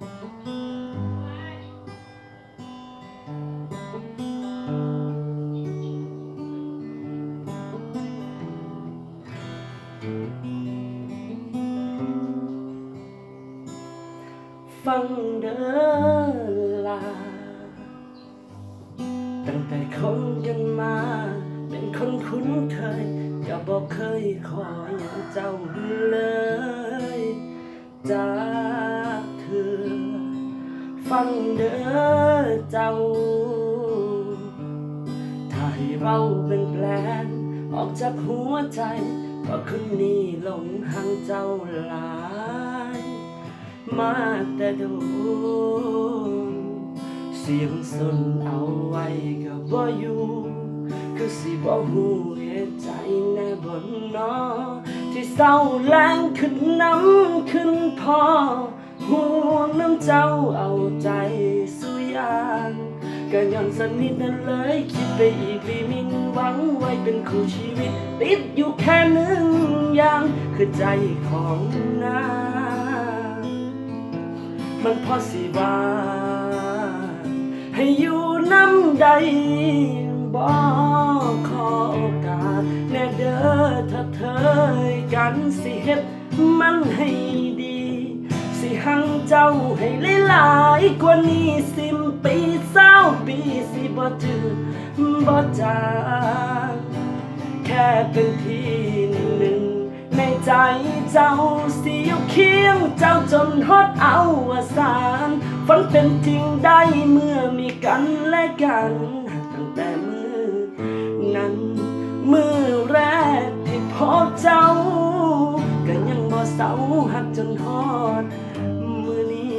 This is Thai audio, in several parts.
ฟังเด้อลา ตั้งแต่คบกันมา เป็นคนคุ้นเคยก็บอกเคยขออย่างเจ้าเลยจา กเธอฟังเด้อเจ้า ถ้าให้เราเป็นแปลนออกจากหัวใจ ก็คืนนี้หลงหางเจ้าหลาย มาแต่ดนเสียงสนเอาไว้ก็บ่อยู่คือสิบ่ฮู้เหตุใจแน่บนนอที่เศร้าแรงขึ้นน้ำขึ้นพอ ห่วงน้ำเจ้าเอาใจสุยานก็ย้อนสนิทนั่นเลยคิดไปอีกลีมินหวังไว้เป็นคู่ชีวิต ติดอยู่แค่หนึ่งอย่างคือใจของนางมันพอสิว่าให้อยู่น้ำใดบ่ขอโอกาสแน่เด้อถ้าเธอกันสิเฮ็ดมันให้ดี สิหังเจ้าให้หลายๆกว่านี้สิมปีเศร้าปีสิบ่จือบ่จางแค่เป็นที่หนึ่งในใจเจ้าสิอยู่เคียงเจ้าจนฮอดเอาวสานฝันเป็นจริงได้เมื่อมีกันและกันตั้งแต่มือนั้นมือแรกที่พบเจ้า เศร้าหักจนฮอดมือนี้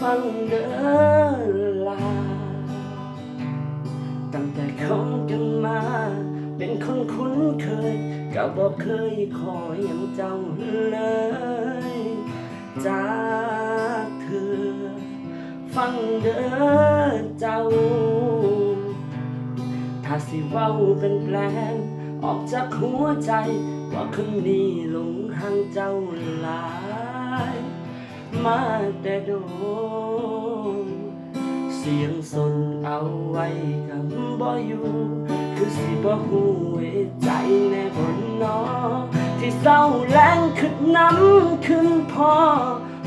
ฟังเด้อลา ตั้งแต่คบกันมา เป็นคนคุ้นเคย ก็บอกเคยขออย่างเจ้าเลยจากเธอ ฟังเด้อเจ้า ถ้าสิเว้าเป็นแปลนออกจากหัวใจ ว่าคืนนี้หลงหางเจ้าหลาย มาแต่โดน เสียงสนเอาไว้กับบ่อยู่คือสิบ่ฮู้เหตุใจแน่บนนอ ที่เศร้าแรงขึ้นน้ำขึ้นพอ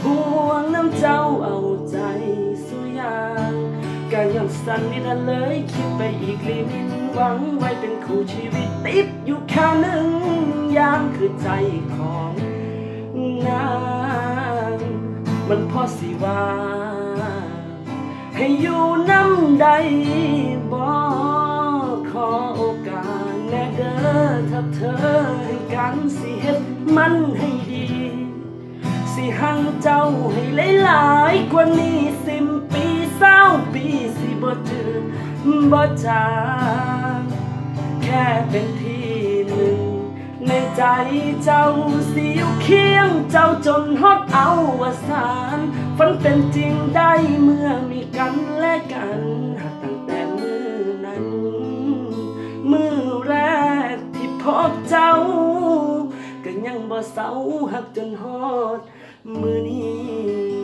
ห่วงน้ำเจ้าเอาใจสุยางก็ยังสั่นนิดเลยคิดไปอีกลิมินหวังไว้เป็นคู่ชีวิตติดอยู่แค่หนึ่งยางคือใจของนางมันพอสิว่า ให้อยู่น้ำใดบ่ขอโอกาสแน่เด้อถ้าเธอให้กันสิเฮ็ดมันให้ดี สิหังเจ้าให้หลายๆกว่านี้สิมปีเศร้าปีสิบ่จือบ่จางแค่เป็นที่หนึ่ง ในใจเจ้าสิอยู่เคียงเจ้าจนฮอดเอาวสานฝันเป็นจริงได้เมื่อมีกัน มาเศร้าหักจนฮอด มือนี้